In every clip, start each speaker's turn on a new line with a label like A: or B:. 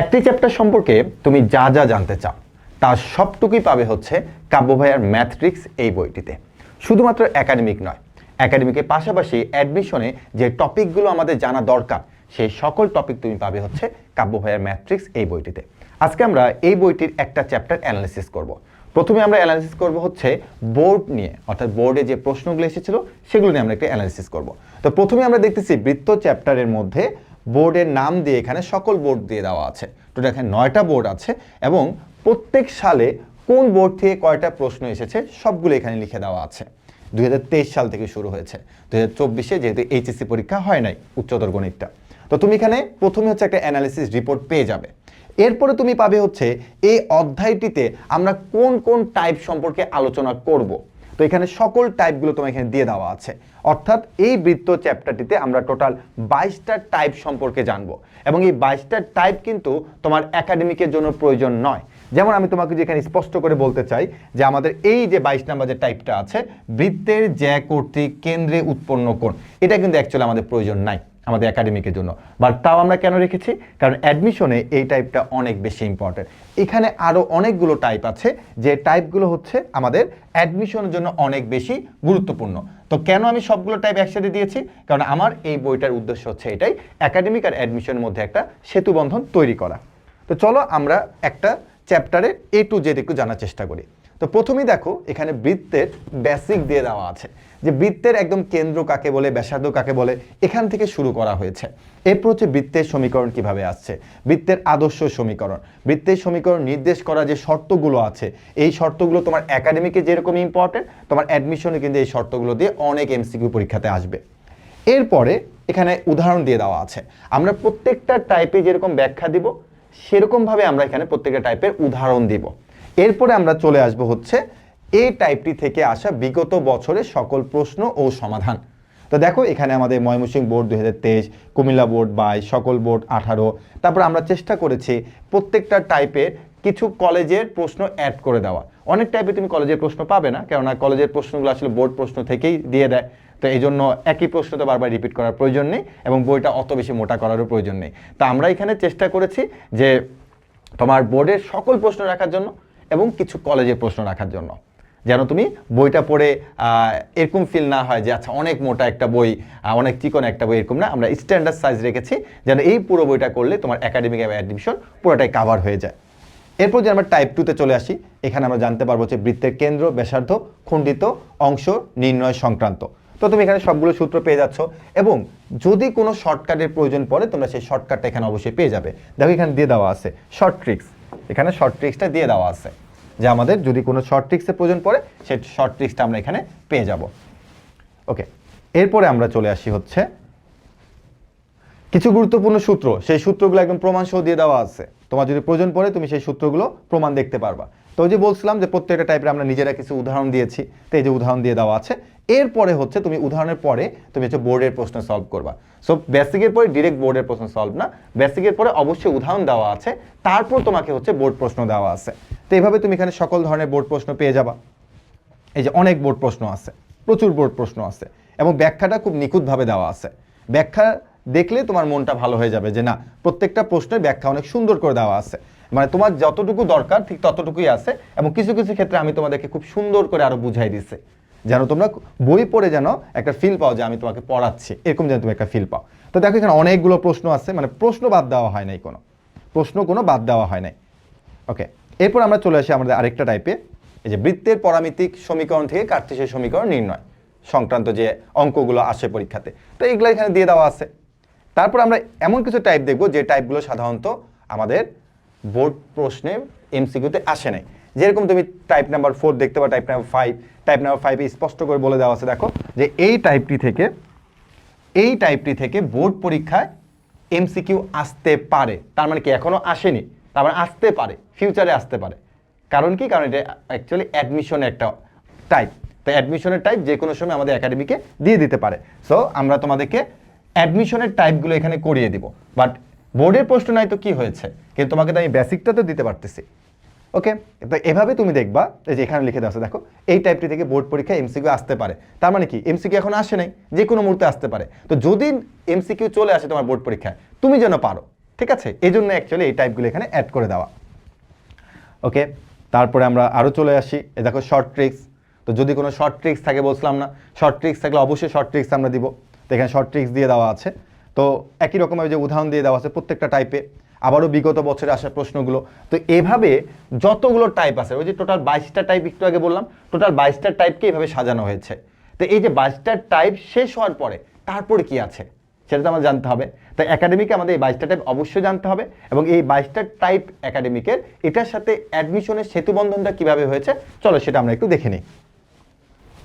A: একটি চ্যাপ্টার সম্পর্কে তুমি যা যা জানতে চাও, তার সবটুকুই পাবে হচ্ছে কাব্য ভাইয়ার ম্যাথট্রিক্স এই বইটিতে। শুধুমাত্র একাডেমিক নয় একাডেমিকের পাশাপাশি অ্যাডমিশনে যে টপিকগুলো আমাদের জানা দরকার, সেই সকল টপিক তুমি পাবে হচ্ছে কাব্য ভাইয়ার ম্যাথট্রিক্স এই বইটিতে। আজকে আমরা এই বইটির একটা চ্যাপ্টার অ্যানালিসিস করব। প্রথমে আমরা অ্যানালিসিস করব হচ্ছে বোর্ড নিয়ে, অর্থাৎ বোর্ডে যে প্রশ্নগুলো এসেছিল, সেগুলো নিয়ে আমরা একটা অ্যানালিসিস করব। তো প্রথমে আমরা দেখতেছি বৃত্ত চ্যাপ্টারের মধ্যে বোর্ডের নাম দিয়ে এখানে সকল বোর্ড দিয়ে দেওয়া আছে। টোটাল এখানে নয়টা বোর্ড আছে এবং প্রত্যেক সালে কোন বোর্ড থেকে কয়টা প্রশ্ন এসেছে সবগুলো এখানে লিখে দেওয়া আছে। দুই হাজার তেইশ সাল থেকে শুরু হয়েছে। দুই হাজার চব্বিশে যেহেতু এইচএসসি পরীক্ষা হয় নাই উচ্চতর গণিতটা। তো তুমি এখানে প্রথমে হচ্ছে একটা অ্যানালিসিস রিপোর্ট পেয়ে যাবে। এরপরে তুমি পাবে হচ্ছে এই অধ্যায়টিতে আমরা কোন কোন টাইপ সম্পর্কে আলোচনা করব। তো এখানে সকল টাইপগুলো তোমার এখানে দিয়ে দেওয়া আছে। অর্থাৎ এই বৃত্ত চ্যাপ্টারটিতে আমরা টোটাল বাইশটা টাইপ সম্পর্কে জানব এবং এই বাইশটা টাইপ কিন্তু তোমার একাডেমিকের জন্য প্রয়োজন নয়। যেমন আমি তোমাকে যেখানে স্পষ্ট করে বলতে চাই যে আমাদের এই যে বাইশ নাম্বার যে টাইপটা আছে, বৃত্তের জ্যা কর্তৃক কেন্দ্রে উৎপন্ন কোণ, এটা কিন্তু অ্যাকচুয়ালি আমাদের প্রয়োজন নাই। আমাদের একাডেমিকের জন্য। বাট তাও আমরা কেন রেখেছি? কারণ অ্যাডমিশনে এই টাইপটা অনেক বেশি ইম্পর্টেন্ট এখানে আরও অনেকগুলো টাইপ আছে, যে টাইপগুলো হচ্ছে আমাদের অ্যাডমিশনের জন্য অনেক বেশি গুরুত্বপূর্ণ। তো কেন আমি সবগুলো টাইপ একসাথে দিয়েছি? কারণ আমার এই বইটার উদ্দেশ্য হচ্ছে এটাই একাডেমিক আর অ্যাডমিশনের মধ্যে একটা সেতুবন্ধন তৈরি করা। তো চলো আমরা একটা চ্যাপ্টারে এ টু জেড একটু জানার চেষ্টা করি। তো প্রথমেই দেখো, এখানে বৃত্তের বেসিক দিয়ে দেওয়া আছে। যে বৃত্তের একদম কেন্দ্র কাকে বলে, ব্যাসার্ধ কাকে বলে, এখান থেকে শুরু করা হয়েছে। এরপর হচ্ছে বৃত্তের সমীকরণ কীভাবে আসছে? বৃত্তের আদর্শ সমীকরণ। বৃত্তের সমীকরণ নির্দেশ করা যে শর্তগুলো আছে, এই শর্তগুলো তোমার একাডেমিকে যেরকম ইম্পর্টেন্ট তোমার অ্যাডমিশনে কিন্তু এই শর্তগুলো দিয়ে অনেক এমসিকিউ পরীক্ষাতে আসবে। এরপরে এখানে উদাহরণ দিয়ে দেওয়া আছে। আমরা প্রত্যেকটা টাইপে যেরকম ব্যাখ্যা দিব, সেরকমভাবে আমরা এখানে প্রত্যেকটা টাইপের উদাহরণ দিব। এরপরে আমরা চলে আসব হচ্ছে এই টাইপটি থেকে আসা বিগত বছরের সকল প্রশ্ন ও সমাধান। তো দেখো, এখানে আমাদের ময়মনসিংহ বোর্ড দুই হাজার তেইশ, কুমিল্লা বোর্ড বাইশ, সকল বোর্ড আঠারো। তারপর আমরা চেষ্টা করেছি প্রত্যেকটা টাইপের কিছু কলেজের প্রশ্ন অ্যাড করে দেওয়া। অনেক টাইপে তুমি কলেজের প্রশ্ন পাবে না, কেননা কলেজের প্রশ্নগুলো আসলে বোর্ড প্রশ্ন থেকেই দিয়ে দেয়। তো এই জন্য একই প্রশ্ন তো বারবার রিপিট করার প্রয়োজন নেই এবং বইটা অত বেশি মোটা করারও প্রয়োজন নেই। তা আমরা এখানে চেষ্টা করেছি যে তোমার বোর্ডের সকল প্রশ্ন রাখার জন্য এবং কিছু কলেজের প্রশ্ন রাখার জন্য। যেন তুমি বইটা পড়ে এরকম ফিল না হয় যে আচ্ছা অনেক মোটা একটা বই অনেক চিকন একটা বই এরকম না। আমরা স্ট্যান্ডার্ড সাইজ রেখেছি, যেন এই পুরো বইটা করলে তোমার একাডেমিক অ্যাডমিশন পুরোটাই কাভার হয়ে যায়। এরপর যে আমরা টাইপ টুতে চলে আসি, এখানে আমরা জানতে পারব যে বৃত্তের কেন্দ্র, ব্যাসার্ধ, খণ্ডিত, অংশ, নির্ণয় সংক্রান্ত। তো তুমি এখানে সবগুলো সূত্র পেয়ে যাচ্ছ এবং যদি কোনো শর্টকাটের প্রয়োজন পড়ে, তোমরা সেই শর্টকাটটা এখানে অবশ্যই পেয়ে যাবে। দেখো এখানে দিয়ে দেওয়া আছে শর্ট ট্রিক্স এখানে শর্ট ট্রিক্সটা দিয়ে দেওয়া আছে। যে আমাদের যদি কোনো শর্ট ট্রিক্সের প্রয়োজন পড়ে, সেই শর্ট ট্রিক্সটা আমরা এখানে পেয়ে যাব। ওকে এরপরে আমরা চলে আসি হচ্ছে কিছু গুরুত্বপূর্ণ সূত্র। সেই সূত্রগুলো একদম প্রমাণ সহ দিয়ে দেওয়া আছে। তোমার যদি প্রয়োজন পড়ে, তুমি সেই সূত্রগুলো প্রমাণ দেখতে পারবা। তো যে বলছিলাম যে প্রত্যেকটা টাইপের আমরা নিজেরা কিছু উদাহরণ দিয়েছি। তো এই যে উদাহরণ দিয়ে দেওয়া আছে এরপরে হচ্ছে তুমি উদাহরণের পরে তুমি হচ্ছে বোর্ডের প্রশ্ন সলভ করবা। সো বেসিকের পরে ডিরেক্ট বোর্ডের প্রশ্ন সলভ না। বেসিকের পরে অবশ্যই উদাহরণ দেওয়া আছে। তারপর তোমাকে হচ্ছে বোর্ড প্রশ্ন দেওয়া আছে। তো এইভাবে তুমি এখানে সকল ধরনের বোর্ড প্রশ্ন পেয়ে যাবা। এই যে অনেক বোর্ড প্রশ্ন আছে, প্রচুর বোর্ড প্রশ্ন আছে এবং ব্যাখ্যাটা খুব নিখুঁতভাবে দেওয়া আছে। ব্যাখ্যা দেখলে তোমার মনটা ভালো হয়ে যাবে যে না, প্রত্যেকটা প্রশ্নের ব্যাখ্যা অনেক সুন্দর করে দেওয়া আছে। মানে তোমার যতটুকু দরকার ঠিক ততটুকুই আছে এবং কিছু কিছু ক্ষেত্রে আমি তোমাদেরকে খুব সুন্দর করে আরও বুঝাই দিচ্ছি যেন তোমরা বই পড়ে যেন একটা ফিল পাও যে আমি তোমাকে পড়াচ্ছি। এরকম যেন তুমি একটা ফিল পাও। তো দেখো এখানে অনেকগুলো প্রশ্ন আছে মানে প্রশ্ন বাদ দেওয়া হয় নাই কোনো। প্রশ্ন কোনো বাদ দেওয়া হয় নাই। ওকে এরপর আমরা চলে আসি আমাদের আরেকটা টাইপে এই যে বৃত্তের পরামিতিক সমীকরণ থেকে কার্তেশীয় সমীকরণ নির্ণয় সংক্রান্ত যে অঙ্কগুলো আসে পরীক্ষাতে। তো এগুলো এখানে দিয়ে দেওয়া আছে। তারপর আমরা এমন কিছু টাইপ দেখব যে টাইপগুলো সাধারণত আমাদের বোর্ড প্রশ্নে এমসিকিউতে আসে নাই। যেরকম তুমি টাইপ নাম্বার ফোর দেখতে পাও type number five type number ফাইভে স্পষ্ট করে বলে দেওয়া আছে, দেখো, যে এই টাইপটি থেকে, এই টাইপটি থেকে বোর্ড পরীক্ষায় এমসিকিউ আসতে পারে। তার মানে কি এখনও আসেনি। তার মানে আসতে পারে ফিউচারে আসতে পারে। কারণ কি? কারণ এটা অ্যাকচুয়ালি অ্যাডমিশনের একটা টাইপ তো অ্যাডমিশনের টাইপ যে কোনো সময় আমাদের একাডেমিকে দিয়ে দিতে পারে। সো আমরা তোমাদেরকে অ্যাডমিশনের টাইপগুলো এখানে করিয়ে দিব। বাট বোর্ডের প্রশ্ন নাই তো কি হয়েছে? কিন্তু তোমাকে তো আমি বেসিকটা তো দিতে পারতেছি। ওকে তো এভাবে তুমি দেখবা, এই যে এখানে লিখে দেওয়া আছে, দেখো, এই টাইপটি থেকে বোর্ড পরীক্ষায় এমসিকিউ আসতে পারে। তার মানে কি? এমসিকিউ এখন আসে নাই, যে কোনো মুহূর্তে আসতে পারে। তো যদি এমসিকিউ চলে আসে তোমার বোর্ড পরীক্ষায়, তুমি যেন পারো, ঠিক আছে? এই জন্য অ্যাকচুয়ালি এই টাইপগুলো এখানে অ্যাড করে দেওয়া। ওকে তারপরে আমরা আরও চলে আসি এ দেখো শর্ট ট্রিক্স তো যদি কোনো শর্ট ট্রিক্স থাকে বলছিলাম না শর্ট ট্রিক্স থাকলে অবশ্যই শর্ট ট্রিক্স আমরা দিব। তো এখানে শর্ট ট্রিক্স দিয়ে দেওয়া আছে। তো একই রকমের যে উদাহরণ দিয়ে দেওয়া আছে, প্রত্যেকটা টাইপে আবারও বিগত বছরে আসা প্রশ্নগুলো। তো এভাবে যতগুলো টাইপ আছে, ওই যে টোটাল বাইশটা টাইপ একটু আগে বললাম টোটাল বাইশটা টাইপকে এভাবে সাজানো হয়েছে। তো এই যে বাইশটা টাইপ শেষ হওয়ার পরে তারপরে কি আছে? সেটা তো আমাদের জানতে হবে। তাই একাডেমিকে আমাদের এই বাইশটা টাইপ অবশ্যই জানতে হবে এবং এই বাইশটা টাইপ একাডেমিকের এটার সাথে অ্যাডমিশনের সেতুবন্ধনটা কীভাবে হয়েছে, চলো সেটা আমরা একটু দেখে নিই।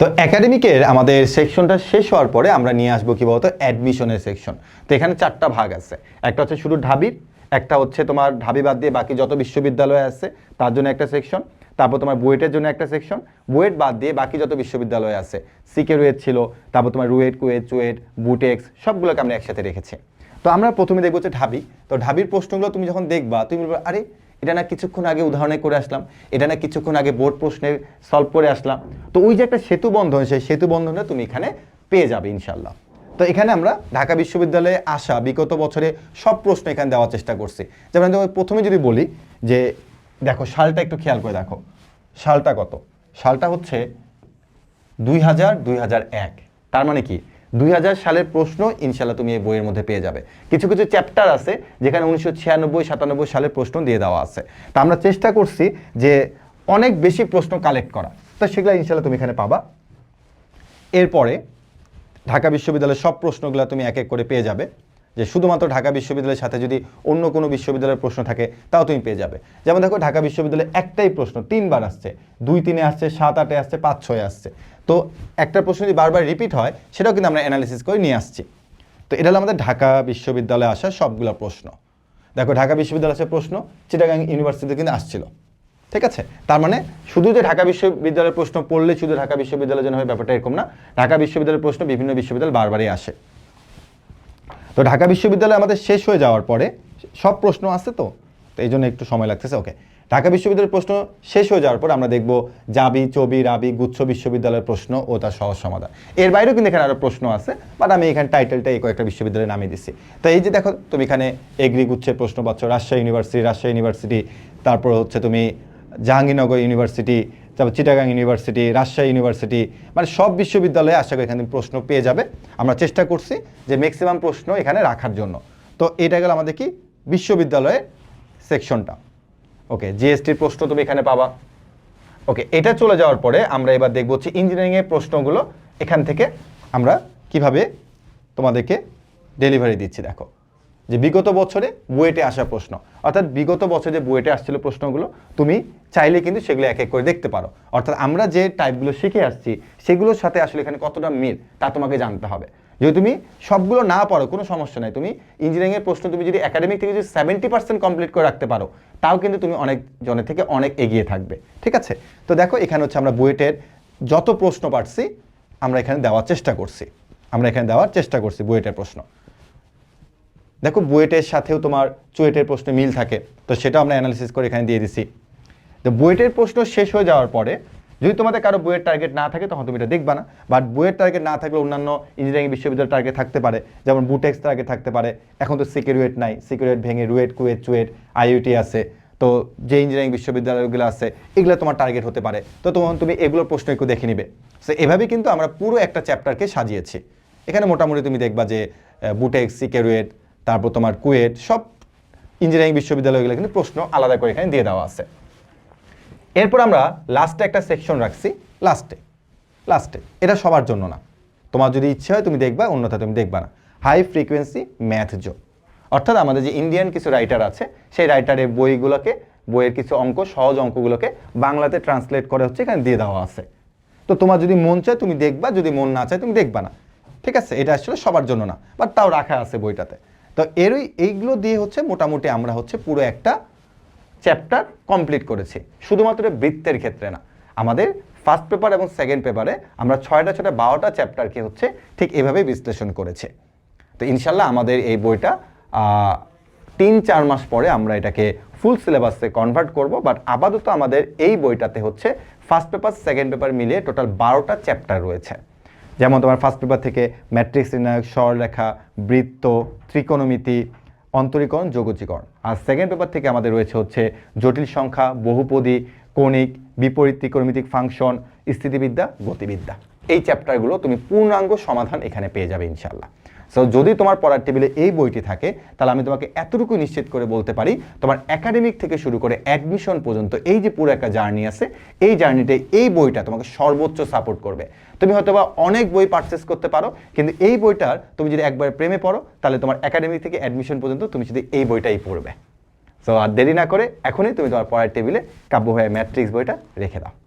A: তো একাডেমিকের আমাদের সেকশনটা শেষ হওয়ার পরে আমরা নিয়ে আসব কি বলতো? অ্যাডমিশনের সেকশন তো এখানে চারটা ভাগ আছে। একটা হচ্ছে শুধু ঢাবির একটা হচ্ছে তোমার ঢাবি বাদ দিয়ে বাকি যত বিশ্ববিদ্যালয় আছে, তার জন্য একটা সেকশন তারপর তোমার বুয়েটের জন্য একটা সেকশন বুয়েট বাদ দিয়ে বাকি যত বিশ্ববিদ্যালয় আছে, সিকে রুয়েট ছিল, তারপর তোমার রুয়েট, কুয়েট, চুয়েট, বুটেক্স, সবগুলোকে আমরা একসাথে রেখেছি। তো আমরা প্রথমে দেখব হচ্ছে ঢাবি। তো ঢাবির প্রশ্নগুলো তুমি যখন দেখবা, তুমি বলবে, আরে, এটা না কিছুক্ষণ আগে উদাহরণে করে আসলাম, এটা না কিছুক্ষণ আগে বোর্ড প্রশ্নে সলভ করে আসলাম। তো ওই যে একটা সেতু বন্ধন, সেই সেতু বন্ধনটা তুমি এখানে পেয়ে যাবে ইনশাল্লাহ তো এখানে আমরা ঢাকা বিশ্ববিদ্যালয়ে আসা বিগত বছরে সব প্রশ্ন এখানে দেওয়ার চেষ্টা করছি। যেমন প্রথমে যদি বলি যে, দেখো, সালটা একটু খেয়াল করে দেখো। সালটা কত? সালটা হচ্ছে দুই হাজার দুই হাজার এক। তার মানে কি? দুই হাজার সালের প্রশ্ন ইনশাল্লাহ তুমি এই বইয়ের মধ্যে পেয়ে যাবে। কিছু কিছু চ্যাপ্টার আছে যেখানে উনিশশো ছিয়ানব্বই, সাতানব্বই সালের প্রশ্ন দিয়ে দেওয়া আছে। তা আমরা চেষ্টা করছি যে অনেক বেশি প্রশ্ন কালেক্ট করা তো সেগুলো ইনশাল্লাহ তুমি এখানে পাবা। এরপরে ঢাকা বিশ্ববিদ্যালয়ের সব প্রশ্নগুলো তুমি এক এক করে পেয়ে যাবে। যে শুধুমাত্র ঢাকা বিশ্ববিদ্যালয়ের সাথে যদি অন্য কোনো বিশ্ববিদ্যালয়ের প্রশ্ন থাকে, তাও তুমি পেয়ে যাবে। যেমন দেখো, ঢাকা বিশ্ববিদ্যালয়ে একটাই প্রশ্ন, তিনবার আসছে। দুই তিনে আসছে, সাত আটে আসছে, পাঁচ ছয়ে আসছে। তো একটা প্রশ্ন যদি বারবার রিপিট হয়, সেটাও কিন্তু আমরা অ্যানালিসিস করে নিয়ে আসছি। তো এটা হলো আমাদের ঢাকা বিশ্ববিদ্যালয়ে আসা সবগুলো প্রশ্ন। দেখো, ঢাকা বিশ্ববিদ্যালয়ে আসা প্রশ্ন চিটাগাং ইউনিভার্সিটিতে কিন্তু আসছিল। ঠিক আছে? তার মানে শুধু যে ঢাকা বিশ্ববিদ্যালয়ের প্রশ্ন পড়লে শুধু ঢাকা বিশ্ববিদ্যালয়ের জন্য হবে ব্যাপারটা এরকম না। ঢাকা বিশ্ববিদ্যালয়ের প্রশ্ন বিভিন্ন বিশ্ববিদ্যালয় বারবারই আসে। তো ঢাকা বিশ্ববিদ্যালয় আমাদের শেষ হয়ে যাওয়ার পরে সব প্রশ্ন আছে তো? তো এই জন্য একটু সময় লাগতেছে, ওকে। ঢাকা বিশ্ববিদ্যালয়ের প্রশ্ন শেষ হয়ে যাওয়ার পর আমরা দেখব জাবি চবি, রাবি, গুচ্ছ বিশ্ববিদ্যালয়ের প্রশ্ন ও তার সহজ সমাধান। এর বাইরেও কিন্তু এখানে আরও প্রশ্ন আছে বাট আমি এখানে টাইটেলটা এই কয়েকটা বিশ্ববিদ্যালয়ে নামিয়ে দিচ্ছি তো এই যে দেখো, তুমি এখানে এগ্রি গুচ্ছের প্রশ্ন পাচ্ছ, রাজশাহী ইউনিভার্সিটি রাজশাহী ইউনিভার্সিটি তারপর হচ্ছে তুমি জাহাঙ্গীরনগর ইউনিভার্সিটি, তারপর চিটাগাং ইউনিভার্সিটি, রাজশাহী ইউনিভার্সিটি মানে সব বিশ্ববিদ্যালয়ে আশা করি এখানে প্রশ্ন পেয়ে যাবে। আমরা চেষ্টা করছি যে ম্যাক্সিমাম প্রশ্ন এখানে রাখার জন্য। তো এটা গেল আমাদের কি? বিশ্ববিদ্যালয়ের সেকশনটা ওকে জিএসটির প্রশ্ন তুমি এখানে পাবা। ওকে এটা চলে যাওয়ার পরে আমরা এবার দেখব হচ্ছে ইঞ্জিনিয়ারিংয়ের প্রশ্নগুলো এখান থেকে আমরা কীভাবে তোমাদেরকে ডেলিভারি দিচ্ছি, দেখো। যে বিগত বছরে বুয়েটে আসা প্রশ্ন। অর্থাৎ বিগত বছরে যে বুয়েটে আসছিল প্রশ্নগুলো, তুমি চাইলে কিন্তু সেগুলো এক এক করে দেখতে পারো। অর্থাৎ আমরা যে টাইপগুলো শিখে আসছি, সেগুলোর সাথে আসলে এখানে কতটা মিল, তা তোমাকে জানতে হবে। যদি তুমি সবগুলো না পারো, কোনো সমস্যা নাই। তুমি ইঞ্জিনিয়ারিংয়ের প্রশ্ন তুমি যদি একাডেমিক থেকে যদি সেভেন্টি পার্সেন্ট কমপ্লিট করে রাখতে পারো, তাও কিন্তু তুমি অনেক জনের থেকে অনেক এগিয়ে থাকবে। ঠিক আছে? তো দেখো, এখানে হচ্ছে আমরা বুয়েটের যত প্রশ্ন পারছি, আমরা এখানে দেওয়ার চেষ্টা করছি। আমরা এখানে দেওয়ার চেষ্টা করছি বুয়েটের প্রশ্ন। দেখো বুয়েটের সাথেও তোমার চুয়েটের প্রশ্ন মিল থাকে। তো সেটাও আমরা অ্যানালিসিস করে এখানে দিয়ে দিছি। তো বুয়েটের প্রশ্ন শেষ হয়ে যাওয়ার পরে যদি তোমাদের কারও বইয়ের টার্গেট না থাকে, তখন তুমি এটা দেখবা না। বাট বইয়ের টার্গেট না থাকলে অন্যান্য ইঞ্জিনিয়ারিং বিশ্ববিদ্যালয়ের টার্গেট থাকতে পারে। যেমন বুটেক্স টার্গেট থাকতে পারে। এখন তো সিকিউরেট নাই। সিকিউরেট ভেঙে রুয়েট কুয়েট চুয়েট আইইউটি আছে। তো যে ইঞ্জিনিয়ারিং বিশ্ববিদ্যালয়গুলো আছে, এগুলো তোমার টার্গেট হতে পারে। তো তখন তুমি এগুলোর প্রশ্ন একটু দেখে নিবে। সো এভাবেই কিন্তু আমরা পুরো একটা চ্যাপ্টারকে সাজিয়েছি। এখানে মোটামুটি তুমি দেখবা যে বুটেক্স সিকিউরেট তারপর তোমার কুয়েট, সব ইঞ্জিনিয়ারিং বিশ্ববিদ্যালয়গুলো কিন্তু প্রশ্ন আলাদা করে এখানে দিয়ে দেওয়া আছে। এরপর আমরা লাস্টে একটা সেকশন রাখছি লাস্টে লাস্টে এটা সবার জন্য না। তোমার যদি ইচ্ছে হয় তুমি দেখবা অন্যথা তুমি দেখবা না। হাই ফ্রিকোয়েন্সি ম্যাথ জো অর্থাৎ আমাদের যে ইন্ডিয়ান কিছু রাইটার আছে, সেই রাইটারের বইগুলোকে, বইয়ের কিছু অঙ্ক, সহজ অঙ্কগুলোকে বাংলাতে ট্রান্সলেট করে হচ্ছে এখানে দিয়ে দেওয়া আছে। তো তোমার যদি মন চায় তুমি দেখবা, যদি মন না চায় তুমি দেখবা না। ঠিক আছে? এটা আসলে সবার জন্য না। বাট তাও রাখা আছে বইটাতে। তো এরই, এইগুলো দিয়ে হচ্ছে মোটামুটি আমরা হচ্ছে পুরো একটা চ্যাপ্টার কমপ্লিট করেছি। শুধুমাত্র বৃত্তের ক্ষেত্রে না, আমাদের ফার্স্ট পেপার এবং সেকেন্ড পেপারে আমরা ছয়টা ছয়টা, বারোটা চ্যাপ্টারকে হচ্ছে ঠিক এভাবেই বিশ্লেষণ করেছে। তো ইনশাল্লাহ আমাদের এই বইটা তিন, চার মাস পরে আমরা এটাকে ফুল সিলেবাসে কনভার্ট করব বাট আপাতত আমাদের এই বইটাতে হচ্ছে ফার্স্ট পেপার সেকেন্ড পেপার মিলিয়ে টোটাল বারোটা চ্যাপ্টার রয়েছে। যেমন তোমার ফার্স্ট পেপার থেকে ম্যাট্রিক্স নির্ণায়ক, স্বরলেখা, বৃত্ত, ত্রিকোণমিতি, অন্তরীকরণ যোগজীকরণ আর সেকেন্ড পেপার থেকে আমাদের রয়েছে হচ্ছে জটিল সংখ্যা, বহুপদী, কণিক, বিপরীত ত্রিকোণমিতিক ফাংশন স্থিতিবিদ্যা, গতিবিদ্যা। এই চ্যাপ্টারগুলো তুমি পূর্ণাঙ্গ সমাধান এখানে পেয়ে যাবে ইনশাল্লাহ সো যদি তোমার পড়ার টেবিলে এই বইটি থাকে, তাহলে আমি তোমাকে এতটুকু নিশ্চিত করে বলতে পারি, তোমার একাডেমিক থেকে শুরু করে অ্যাডমিশন পর্যন্ত এই যে পুরো একটা জার্নি আছে, এই জার্নিতে এই বইটা তোমাকে সর্বোচ্চ সাপোর্ট করবে। তুমি হয়তো বা অনেক বই পারচেস করতে পারো, কিন্তু এই বইটার তুমি যদি একবার প্রেমে পড়ো, তাহলে তোমার একাডেমিক থেকে অ্যাডমিশন পর্যন্ত তুমি যদি এই বইটাই পড়বে। সো আর দেরি না করে এখনই তুমি তোমার পড়ার টেবিলে কাব্য ভাইয়ের ম্যাট্রিক্স বইটা রেখে দাও।